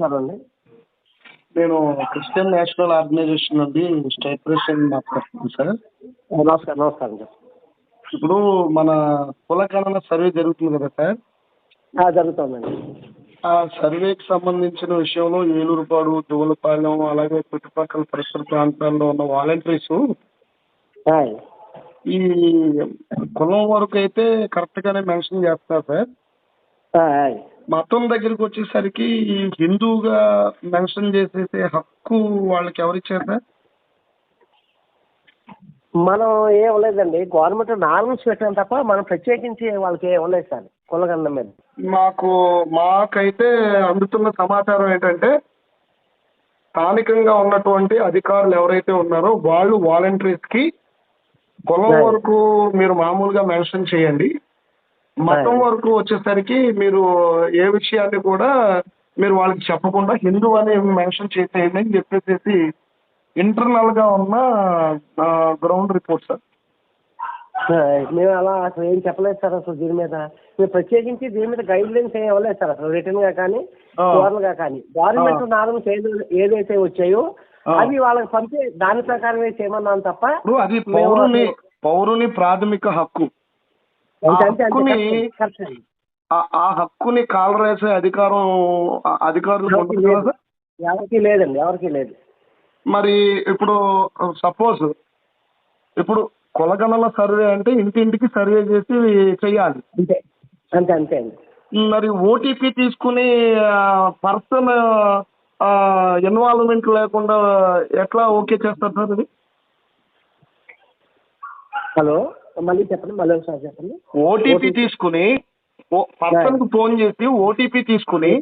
నమస్కారం అండి నేను క్రిస్టియన్ నేషనల్ ఆర్గనైజేషన్ నుండి స్టేట్ ప్రెసిడెంట్ మాట్లాడుతున్నాను సార్. నమస్కారం నమస్కారం సార్. ఇప్పుడు మన కుల గణన సర్వే జరుగుతుంది కదా సార్? ఆ, జరుగుతుందండి. ఆ సర్వేకి సంబంధించిన విషయంలో ఏలూరుపాడు దువ్వలపాలెం అలాగే చుట్టుపక్కల పరిసర ప్రాంతాల్లో ఉన్న వాలంటీర్స్ ఈ కులం వరకు అయితే కరెక్ట్ గానే మెన్షన్ చేస్తున్నారు సార్. మతం దగ్గరికి వచ్చేసరికి ఈ హిందూగా మెన్షన్ చేసేసే హక్కు వాళ్ళకి ఎవరిచ్చారు సార్? మనం ఏం లేదండి గవర్నమెంట్ నార్మల్స్ పెట్టాం తప్ప మనం ప్రత్యేకించి వాళ్ళకి ఏం లేదు సార్. కులగండం మీద. మాకు మాకైతే అందుతున్న సమాచారం ఏంటంటే స్థానికంగా ఉన్నటువంటి అధికారులు ఎవరైతే ఉన్నారో వాళ్ళు వాలంటీర్స్కి కులం. వరకు మీరు మామూలుగా మెన్షన్ చేయండి. మతం. వరకు వచ్చేసరికి మీరు ఏ విషయాన్ని కూడా మీరు వాళ్ళకి చెప్పకుండా హిందూ అని మెన్షన్ చేసేయండి అని చెప్పేసి ఇంటర్నల్గా ఉన్న గ్రౌండ్ రిపోర్ట్ సార్. మేము అలా అసలు ఏం చెప్పలేదు సార్ అసలు దీని మీద మేము ప్రత్యేకించి దీని మీద గైడ్ లైన్స్ ఏం ఇవ్వలేదు సార్ అసలు రిటర్న్గా కానీ ఆ. ఓరల్గా కానీ గవర్నమెంట్ నార్మల్స్ ఏది ఏదైతే వచ్చాయో. అవి వాళ్ళకి పంపి దాని ప్రకారమే చేయమన్నాను తప్ప అది పౌరుని పౌరుని ప్రాథమిక హక్కు హక్కుని. ఆ- హక్కుని కాలరేసే అధికారం ఆ అధికారులకు ఎవరికి లేదండి ఎవరికి లేదు. మరి ఇప్పుడు సపోజ్ ఇప్పుడు కులగణన సర్వే అంటే ఇంటింటికి సర్వే చేసి చెయ్యాలి అంతే. అంతే అంతే అండి. మరి ఓటీపీ తీసుకుని పర్సన్ ఇన్వాల్వ్మెంట్ లేకుండా ఎట్లా ఓకే చేస్తారు సార్ అది హలో? మళ్ళీ చెప్పండి మళ్ళీ ఒకసారి చెప్పండి. ఓటీపీ తీసుకుని పర్సన్కు ఫోన్ చేసి ఓటీపీ తీసుకుని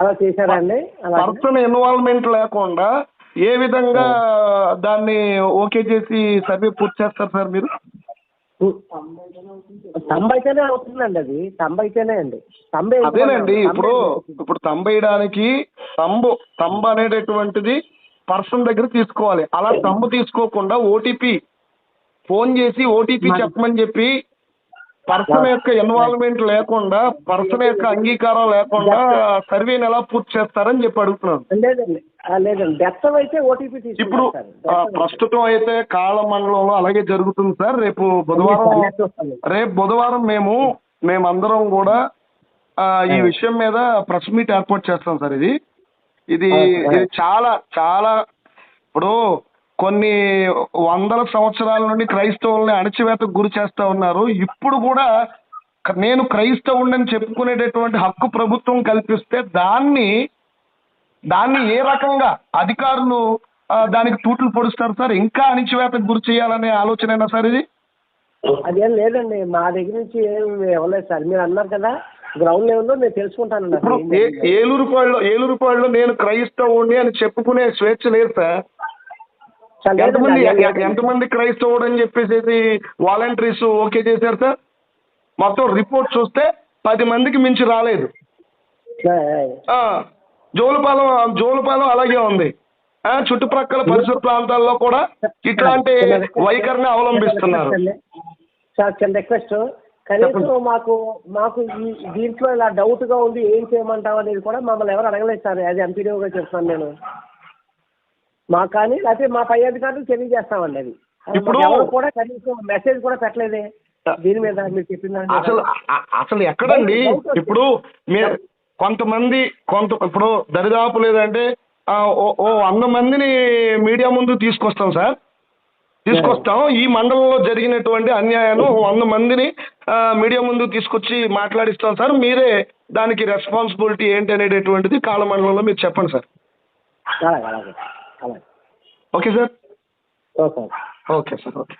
అలా చేశారా అండి? అలా పర్సన్ ఇన్వాల్వ్మెంట్ లేకుండా ఏ విధంగా దాన్ని ఓకే చేసి సర్వే పూర్తి చేస్తారు సార్ మీరు? తంబ అయితేనే అవుతుందండి అది. తంబ అయితేనే అండి. తంబే అదేనండి ఇప్పుడు ఇప్పుడు తంబేయడానికి తంబు తంబు అనేటటువంటిది పర్సన్ దగ్గర తీసుకోవాలి. అలా తంబు తీసుకోకుండా ఓటీపీ ఫోన్ చేసి ఓటీపీ చెప్పమని చెప్పి పర్సన్ యొక్క ఇన్వాల్వ్మెంట్ లేకుండా పర్సన్ యొక్క అంగీకారం లేకుండా సర్వేని ఎలా పూర్తి చేస్తారని చెప్పి అడుగుతున్నాను. లేదండి. లేదండి. అయితే ఓటీపీ ఇప్పుడు ప్రస్తుతం అయితే కాళ్ళ మండలంలో అలాగే జరుగుతుంది సార్. రేపు బుధవారం రేపు బుధవారం మేము మేమందరం కూడా ఈ విషయం మీద ప్రెస్ మీట్ ఏర్పాటు చేస్తాం సార్ ఇది. ఇది చాలా చాలా ఇప్పుడు కొన్ని వందల సంవత్సరాల నుండి క్రైస్తవుల్ని అణచివేతకు గురి చేస్తా ఉన్నారు. ఇప్పుడు కూడా నేను క్రైస్తవుడిని చెప్పుకునేటటువంటి హక్కు ప్రభుత్వం కల్పిస్తే దాన్ని దాన్ని ఏ రకంగా అధికారులు దానికి తూట్లు పొడుస్తారు సార్? ఇంకా అణిచివేతకు గురి చేయాలనే ఆలోచనేనా సార్ ఇది? అదేం లేదండి. మా దగ్గర నుంచి ఏం ఇవ్వలేదు సార్. మీరు అన్నారు కదా గ్రౌండ్ లెవెల్లో నేను జరిగిందో. ఏలూరుపాడులో ఏలూరుపాడులో నేను క్రైస్తవుడిని అని చెప్పుకునే స్వేచ్ఛ లేదు సార్. ఎంతమంది. ఎంతమంది క్రైస్తవుడు అని చెప్పేసి వాలంటీర్స్ ఓకే చేశారు సార్? మొత్తం రిపోర్ట్ చూస్తే పది మందికి మించి రాలేదు. జోలుపాలెం జోలుపాలెం అలాగే ఉంది. ఆ, చుట్టుప్రక్కల పరిసర ప్రాంతాల్లో కూడా ఇట్లాంటి వైఖరిని అవలంబిస్తున్నారు. సార్ చిన్న రిక్వెస్ట్ కనీసం మాకు మాకు దీంట్లో ఇలా డౌట్గా ఉంది ఏం చేయమంటాం అనేది కూడా మమ్మల్ని ఎవరు అడగలేదు సార్. అది ఎంపీడీఓగా చెప్తున్నాను నేను. మాకు కానీ లేకపోతే మా పై అధికారులు తెలియజేస్తామండి అది. ఇప్పుడు- ఎవరు కూడా కనీసం మెసేజ్ కూడా పెట్టలేదే. దీని మీద మీరు చెప్పిన. అసలు అసలు ఎక్కడండి? ఇప్పుడు మీరు కొంతమంది కొంత ఇప్పుడు దరిదాపు లేదంటే ఓ వంద మందిని మీడియా ముందు తీసుకొస్తాం సార్. తీసుకొస్తాం. ఈ మండలంలో జరిగినటువంటి అన్యాయాన్ని వంద మందిని మీడియా ముందు తీసుకొచ్చి మాట్లాడిస్తాం సార్. మీరే దానికి రెస్పాన్సిబిలిటీ ఏంటి అనేటటువంటిది కాళ్ళ మండలంలో మీరు చెప్పండి సార్. అలాగే అలాగే అలాగే okay sir okay okay sir okay